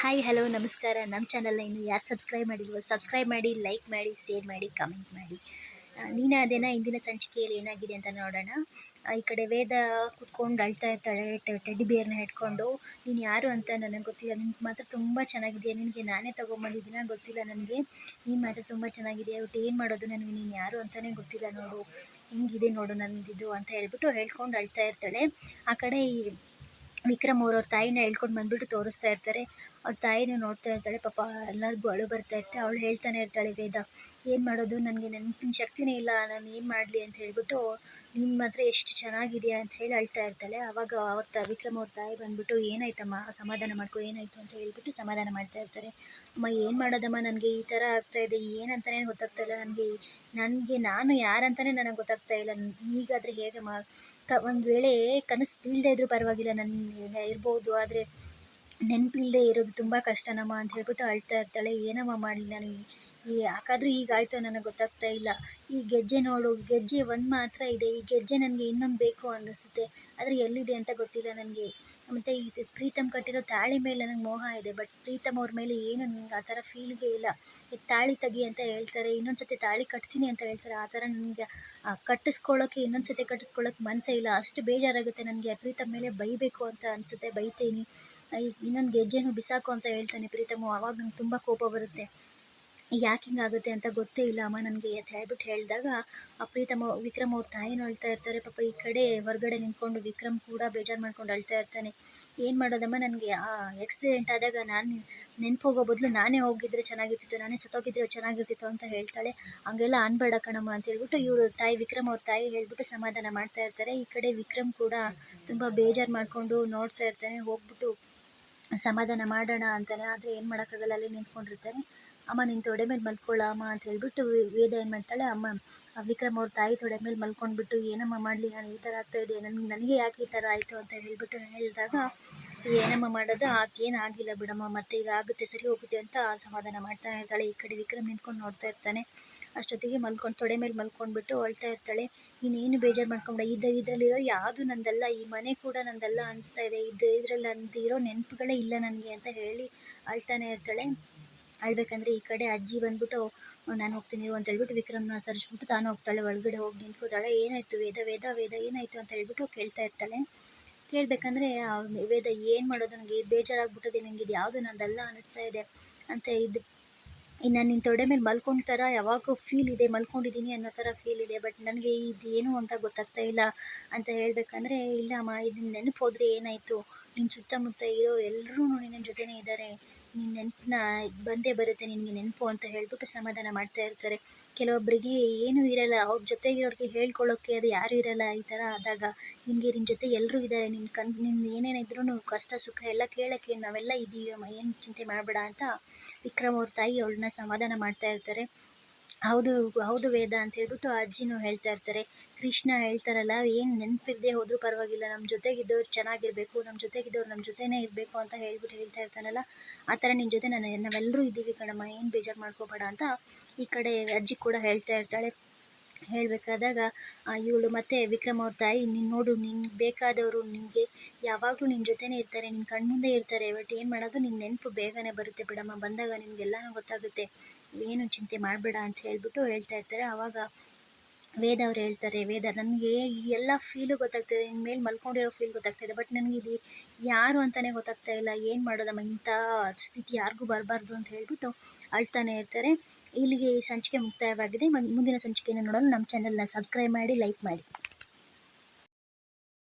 Hi hello ನಮಸ್ಕಾರ. ನಮ್ಮ ಚಾನಲ್ನ ಇನ್ನು ಯಾರು ಸಬ್ಸ್ಕ್ರೈಬ್ ಮಾಡಿಲ್ವೋ ಸಬ್ಸ್ಕ್ರೈಬ್ ಮಾಡಿ ಲೈಕ್ ಮಾಡಿ ಶೇರ್ ಮಾಡಿ ಕಮೆಂಟ್ ಮಾಡಿ. ನೀನು ಅದೇನ ಇಂದಿನ ಸಂಚಿಕೆಯಲ್ಲಿ ಏನಾಗಿದೆ ಅಂತ ನೋಡೋಣ. ಈ ಕಡೆ ವೇದ ಕುತ್ಕೊಂಡು ಅಳ್ತಾ ಇರ್ತಾಳೆ ಟೆಡ್ಡಿ ಬೇರ್ನ ಹಿಡ್ಕೊಂಡು. ನೀನು ಯಾರು ಅಂತ ನನಗೆ ಗೊತ್ತಿಲ್ಲ. ನಿನ್ಗೆ ಮಾತ್ರ ತುಂಬ ಚೆನ್ನಾಗಿದೆ ನಿನಗೆ ನಾನೇ ತೊಗೊಂಬಂದಿದ್ದೀನ? ಗೊತ್ತಿಲ್ಲ ನನಗೆ. ನೀನು ಮಾತ್ರ ತುಂಬ ಚೆನ್ನಾಗಿದೆ ಒಟ್ಟು ಏನು ಮಾಡೋದು ನನಗೆ? ನೀನು ಯಾರು ಅಂತಲೇ ಗೊತ್ತಿಲ್ಲ ನೋಡು. ಹಿಂಗಿದೆ ನೋಡು ನಂದಿದು ಅಂತ ಹೇಳ್ಬಿಟ್ಟು ಹೇಳ್ಕೊಂಡು ಅಳ್ತಾ ಇರ್ತಾಳೆ. ಆ ಕಡೆ ಈ ವಿಕ್ರಮ್ ಅವ್ರವ್ರ ತಾಯಿನ ಹೇಳ್ಕೊಂಡು ಬಂದ್ಬಿಟ್ಟು ತೋರಿಸ್ತಾ ಇರ್ತಾರೆ. ಅವ್ರ ತಾಯಿನೂ ನೋಡ್ತಾ ಇರ್ತಾಳೆ, ಪಾಪ ಎಲ್ಲರಿಗೂ ಅಳು ಬರ್ತಾ ಇರ್ತಾಳೆ ಅವಳು ಹೇಳ್ತಾನೆ ಇರ್ತಾಳೆ, ವೇದ, ಏನು ಮಾಡೋದು? ನನಗೆ ನೆನಪಿನ ಶಕ್ತಿನೇ ಇಲ್ಲ, ನಾನು ಏನು ಮಾಡಲಿ? ಅಂತ ಹೇಳ್ಬಿಟ್ಟು ನೀನು ಮಾತ್ರ ಎಷ್ಟು ಚೆನ್ನಾಗಿದೆಯಾ? ಅಂತ ಹೇಳಿ ಅಳ್ತಾ ಇರ್ತಾಳೆ. ಅವಾಗ ಅವ್ರ ತ, ವಿಕ್ರಮ್ ಅವ್ರ ತಾಯಿ ಬಂದ್ಬಿಟ್ಟು, ಏನಾಯ್ತಮ್ಮ? ಸಮಾಧಾನ ಮಾಡ್ಕೊ, ಏನಾಯ್ತು? ಅಂತ ಹೇಳ್ಬಿಟ್ಟು ಸಮಾಧಾನ ಮಾಡ್ತಾ ಇರ್ತಾರೆ. ಅಮ್ಮ, ಏನು ಮಾಡೋದಮ್ಮ? ನನಗೆ ಈ ಥರ ಆಗ್ತಾ ಇದೆ. ಏನಂತಾನೆ ಗೊತ್ತಾಗ್ತಾ ಇಲ್ಲ ನನಗೆ. ನನಗೆ ನಾನು ಯಾರಂತಾನೆ ನನಗೆ ಗೊತ್ತಾಗ್ತಾ ಇಲ್ಲ. ಈಗಾದರೆ ಹೇಗಮ್ಮ? ಕ ಒಂದು ವೇಳೆ ಕನಸು ಬೀಳದೇ ಇದ್ರೂ ಪರವಾಗಿಲ್ಲ. ನನ್ನ ಇರ್ಬೋದು, ಆದರೆ ನೆನಪಿಲ್ಲದೆ ಇರೋದು ತುಂಬ ಕಷ್ಟನಮ್ಮ ಅಂತ ಹೇಳ್ಬಿಟ್ಟು ಅಳ್ತಾ ಇರ್ತಾಳೆ. ಏನಮ್ಮ ಮಾಡಲಿ ನಾನು ಯಾಕಾದರೂ ಹೀಗಾಯ್ತು ನನಗೆ ಗೊತ್ತಾಗ್ತಾ ಇಲ್ಲ. ಈ ಗೆಜ್ಜೆ ನೋಡು, ಗೆಜ್ಜೆ ಒಂದು ಮಾತ್ರ ಇದೆ. ಈ ಗೆಜ್ಜೆ ನನಗೆ ಇನ್ನೊಂದು ಬೇಕು ಅನ್ನಿಸುತ್ತೆ ಆದರೆ ಎಲ್ಲಿದೆ ಅಂತ ಗೊತ್ತಿಲ್ಲ ನನಗೆ. ಮತ್ತು ಇದು ಪ್ರೀತಮ್ ಕಟ್ಟಿರೋ ತಾಳಿ ಮೇಲೆ ನನಗೆ ಮೋಹ ಇದೆ ಬಟ್ ಪ್ರೀತಮ್ ಅವ್ರ ಮೇಲೆ ಏನು ನನಗೆ ಆ ಥರ ಫೀಲ್ಗೆ ಇಲ್ಲ. ಈ ತಾಳಿ ತೆಗಿ ಅಂತ ಹೇಳ್ತಾರೆ ಇನ್ನೊಂದು ಸತಿ ತಾಳಿ ಕಟ್ತೀನಿ ಅಂತ ಹೇಳ್ತಾರೆ, ಆ ಥರ ನನಗೆ ಕಟ್ಟಿಸ್ಕೊಳ್ಳೋಕ್ಕೆ ಇನ್ನೊಂದು ಸತಿ ಕಟ್ಟಿಸ್ಕೊಳ್ಳೋಕೆ ಮನಸ್ಸೇ ಇಲ್ಲ. ಅಷ್ಟು ಬೇಜಾರಾಗುತ್ತೆ ನನಗೆ. ಪ್ರೀತಮ್ ಮೇಲೆ ಬೈಬೇಕು ಅಂತ ಅನಿಸುತ್ತೆ, ಬೈತೀನಿ. ಇನ್ನೊಂದು ಗೆಜ್ಜೆನೂ ಬಿಸಾಕು ಅಂತ ಹೇಳ್ತಾನೆ ಪ್ರೀತಮ್ ಅವಾಗ ನಂಗೆ ತುಂಬ ಕೋಪ ಬರುತ್ತೆ. ಯಾಕೆ ಹಿಂಗಾಗುತ್ತೆ ಅಂತ ಗೊತ್ತೇ ಇಲ್ಲ. ಅಮ್ಮ ನನಗೆ ಅಂತ ಹೇಳ್ಬಿಟ್ಟು ಹೇಳಿದಾಗ, ಆ ಪ್ರೀತಮ ವಿಕ್ರಮ್ ಅವ್ರ ತಾಯಿನೂ ಅಳ್ತಾ ಇರ್ತಾರೆ. ಪಾಪ ಈ ಕಡೆ ಹೊರಗಡೆ ನಿಂತ್ಕೊಂಡು ವಿಕ್ರಮ್ ಕೂಡ ಬೇಜಾರು ಮಾಡ್ಕೊಂಡು ಅಳ್ತಾ ಇರ್ತಾನೆ. ಏನು ಮಾಡೋದಮ್ಮ ನನಗೆ? ಆ ಆಕ್ಸಿಡೆಂಟ್ ಆದಾಗ ನಾನು, ನೆನಪು ಹೋಗೋ ಬದಲು ನಾನೇ ಹೋಗಿದ್ರೆ ಚೆನ್ನಾಗಿರ್ತಿತ್ತು, ನಾನೇ ಸತ್ತೋಗಿದ್ರೆ ಚೆನ್ನಾಗಿರ್ತಿತ್ತು ಅಂತ ಹೇಳ್ತಾಳೆ. ಹಂಗೆಲ್ಲ ಅನ್ಬೇಡ ಕಣಮ್ಮ ಅಂತ ಹೇಳ್ಬಿಟ್ಟು ಇವರು ತಾಯಿ, ವಿಕ್ರಮ್ ಅವ್ರ ತಾಯಿ ಹೇಳ್ಬಿಟ್ಟು ಸಮಾಧಾನ ಮಾಡ್ತಾ ಇರ್ತಾರೆ. ಈ ಕಡೆ ವಿಕ್ರಮ್ ಕೂಡ ತುಂಬ ಬೇಜಾರು ಮಾಡಿಕೊಂಡು ನೋಡ್ತಾ ಇರ್ತಾನೆ. ಹೋಗ್ಬಿಟ್ಟು ಸಮಾಧಾನ ಮಾಡೋಣ ಅಂತಾನೆ. ಆದರೆ ಏನು ಮಾಡೋಕ್ಕಾಗಲ್ಲ, ಅಲ್ಲಿ ನಿಂತ್ಕೊಂಡಿರ್ತಾನೆ. ಅಮ್ಮ ನಿನ್ನ ತೊಡೆ ಮೇಲೆ ಮಲ್ಕೊಳ್ಳ ಅಮ್ಮ ಅಂತ ಹೇಳ್ಬಿಟ್ಟು ವೇದ ಏನು ಮಾಡ್ತಾಳೆ? ಅಮ್ಮ ವಿಕ್ರಮ್ ಅವ್ರ ತಾಯಿ ತೊಡೆ ಮೇಲೆ ಮಲ್ಕೊಂಡ್ಬಿಟ್ಟು ಏನಮ್ಮ ಮಾಡಲಿ? ನಾನು ಈ ಥರ ಇದೆ ನನಗೆ ನನಗೆ ಯಾಕೆ ಈ ಥರ ಆಯಿತು ಅಂತ ಹೇಳ್ಬಿಟ್ಟು ಹೇಳಿದಾಗ, ಏನಮ್ಮ ಮಾಡೋದು? ಏನು ಆಗಿಲ್ಲ ಬಿಡಮ್ಮ, ಮತ್ತೆ ಈಗ ಆಗುತ್ತೆ, ಸರಿ ಹೋಗುತ್ತೆ ಅಂತ ಸಮಾಧಾನ ಮಾಡ್ತಾ ಇರ್ತಾಳೆ. ಈ ಕಡೆ ವಿಕ್ರಮ್ ನಿಂತ್ಕೊಂಡು ನೋಡ್ತಾ ಇರ್ತಾನೆ. ಅಷ್ಟೊತ್ತಿಗೆ ಮಲ್ಕೊಂಡು, ತೊಡೆ ಮೇಲೆ ಮಲ್ಕೊಂಡ್ಬಿಟ್ಟು ಅಳ್ತಾ ಇರ್ತಾಳೆ. ಇನ್ನೇನು ಬೇಜಾರು ಮಾಡ್ಕೊಂಡ ಇದ್ದ ಇದರಲ್ಲಿರೋ ಯಾವುದು ನಂದಲ್ಲ. ಈ ಮನೆ ಕೂಡ ನಂದಲ್ಲ ಅನಿಸ್ತಾ ಇದೆ. ಇದು ಇದರಲ್ಲಿ ನಂದಿರೋ ನೆನಪುಗಳೇ ಇಲ್ಲ ನನಗೆ ಅಂತ ಹೇಳಿ ಅಳ್ತಾನೆ ಇರ್ತಾಳೆ. ಅಳ್ಬೇಕಂದ್ರೆ ಈ ಕಡೆ ಅಜ್ಜಿ ಬಂದ್ಬಿಟ್ಟು ನಾನು ಹೋಗ್ತೀನಿ ಅಂತ ಹೇಳ್ಬಿಟ್ಟು ವಿಕ್ರಮ್ನ ಸರಿಸ್ಬಿಟ್ಟು ತಾನು ಹೋಗ್ತಾಳೆ, ಒಳಗಡೆ ಹೋಗಿ ನಿಂತ್ಕೋತಾಳೆ ಏನಾಯ್ತು ವೇದ? ವೇದ ವೇದ, ಏನಾಯ್ತು ಅಂತ ಹೇಳ್ಬಿಟ್ಟು ಕೇಳ್ತಾ ಇರ್ತಾಳೆ. ಕೇಳಬೇಕಂದ್ರೆ ವೇದ ಏನು ಮಾಡೋದು? ನನಗೆ ಬೇಜಾರಾಗ್ಬಿಟ್ಟಿದೆ ನನಗೆ ಇದು ಯಾವುದು ನಂದಲ್ಲ ಅನ್ನಿಸ್ತಾ ಇದೆ ಅಂತ ಇದು. ಇನ್ನು ನಿನ್ನ ತೊಡೆ ಮೇಲೆ ಮಲ್ಕೊಂಡ ಥರ ಯಾವಾಗಲೂ ಫೀಲ್ ಇದೆ ಮಲ್ಕೊಂಡಿದ್ದೀನಿ ಅನ್ನೋ ಥರ ಫೀಲ್ ಇದೆ ಬಟ್ ನನಗೆ ಇದು ಏನು ಅಂತ ಗೊತ್ತಾಗ್ತಾ ಇಲ್ಲ ಅಂತ ಹೇಳಬೇಕಂದ್ರೆ ಇಲ್ಲ ಅಮ್ಮ ಇದನ್ನ ನೆನಪು ಹೋದರೆ ಏನಾಯಿತು? ನಿನ್ನ ಸುತ್ತಮುತ್ತ ಇರೋ ಎಲ್ಲರೂ ನಿನ್ನ ಜೊತೆನೇ ಇದ್ದಾರೆ ನಿನ್ನ ನೆನಪನ್ನ ಬಂದೇ ಬರುತ್ತೆ, ನಿನಗೆ ನೆನಪು ಅಂತ ಹೇಳ್ಬಿಟ್ಟು ಸಮಾಧಾನ ಮಾಡ್ತಾ ಇರ್ತಾರೆ. ಕೆಲವೊಬ್ಬರಿಗೆ ಏನೂ ಇರಲ್ಲ, ಅವ್ರ ಜೊತೆಗಿರೋರಿಗೆ ಹೇಳ್ಕೊಳ್ಳೋಕ್ಕೆ ಅದು ಯಾರೂ ಇರಲ್ಲ ಈ ಥರ ಆದಾಗ ನಿನಗೆ ನಿನ್ನ ಜೊತೆ ಎಲ್ಲರೂ ಇದ್ದಾರೆ ನಿನ್ನ ಕನ್ ನಿನ್ನ ಏನೇನಿದ್ರೂ ಕಷ್ಟ, ಸುಖ ಎಲ್ಲ ಕೇಳೋಕ್ಕೆ ನಾವೆಲ್ಲ ಇದ್ದೀವಿ ಏನು ಚಿಂತೆ ಮಾಡಬೇಡ ಅಂತ ವಿಕ್ರಮ್ ಅವ್ರ ತಾಯಿ ಅವಳನ್ನ ಸಮಾಧಾನ ಮಾಡ್ತಾ ಇರ್ತಾರೆ. ಹೌದು ಹೌದು ವೇದ ಅಂತ ಹೇಳ್ಬಿಟ್ಟು ಅಜ್ಜಿನೂ ಹೇಳ್ತಾ ಇರ್ತಾರೆ. ಕೃಷ್ಣ ಹೇಳ್ತಾರಲ್ಲ, ಏನು ನೆನಪಿರದೆ ಹೋದರೂ ಪರವಾಗಿಲ್ಲ ನಮ್ಮ ಜೊತೆಗಿದ್ದವ್ರು ಚೆನ್ನಾಗಿರಬೇಕು ನಮ್ಮ ಜೊತೆಗಿದ್ದವ್ರು ನಮ್ಮ ಜೊತೆನೇ ಇರಬೇಕು ಅಂತ ಹೇಳ್ಬಿಟ್ಟು ಹೇಳ್ತಾ ಇರ್ತಾನಲ್ಲ, ಆ ಥರ ನಿನ್ನ ಜೊತೆ ನಾನು ನಾವೆಲ್ಲರೂ ಇದ್ದೀವಿ ಕಣಮ್ಮ, ಏನು ಬೇಜಾರು ಮಾಡ್ಕೋಬೇಡ ಅಂತ ಈ ಕಡೆ ಅಜ್ಜಿ ಕೂಡ ಹೇಳ್ತಾ ಇರ್ತಾಳೆ. ಹೇಳಬೇಕಾದಾಗ ಇವಳು ಮತ್ತೆ, ವಿಕ್ರಮ್ ಅವ್ರ ತಾಯಿ, ನೀನು ನೋಡು ನಿನ್ಗೆ ಬೇಕಾದವರು ನಿನಗೆ ಯಾವಾಗಲೂ ನಿನ್ನ ಜೊತೆನೇ ಇರ್ತಾರೆ ನಿನ್ನ ಕಣ್ಮುಂದೆ ಇರ್ತಾರೆ ಬಟ್ ಏನು ಮಾಡೋದು? ನಿನ್ನ ನೆನಪು ಬೇಗನೆ ಬರುತ್ತೆ ಬಿಡಮ್ಮ. ಬಂದಾಗ ನಿಮಗೆಲ್ಲನೂ ಗೊತ್ತಾಗುತ್ತೆ. ಏನು ಚಿಂತೆ ಮಾಡಬೇಡ ಅಂತ ಹೇಳ್ಬಿಟ್ಟು ಹೇಳ್ತಾ ಇರ್ತಾರೆ. ಆವಾಗ ವೇದ ಅವ್ರು ಹೇಳ್ತಾರೆ, ವೇದ, ನನಗೆ ಈ ಎಲ್ಲ ಫೀಲು ಗೊತ್ತಾಗ್ತದೆ. ನಿಮ್ಮ ಮೇಲೆ ಮಲ್ಕೊಂಡಿರೋ ಫೀಲ್ ಗೊತ್ತಾಗ್ತಿದೆ ಬಟ್ ನನಗೆ ಇದು ಯಾರು ಅಂತಲೇ ಗೊತ್ತಾಗ್ತಾ ಇಲ್ಲ. ಏನು ಮಾಡೋದಮ್ಮ? ಇಂಥ ಸ್ಥಿತಿ ಯಾರಿಗೂ ಬರಬಾರ್ದು ಅಂತ ಹೇಳ್ಬಿಟ್ಟು ಅಳ್ತಾನೆ ಇರ್ತಾರೆ. ಇಲ್ಲಿಗೆ ಈ ಸಂಚಿಕೆ ಮುಕ್ತಾಯವಾಗಿದೆ. ಮುಂದಿನ ಸಂಚಿಕೆಯನ್ನು ನೋಡಲು ನಮ್ಮ ಚಾನಲ್ನ ಸಬ್ಸ್ಕ್ರೈಬ್ ಮಾಡಿ ಲೈಕ್ ಮಾಡಿ.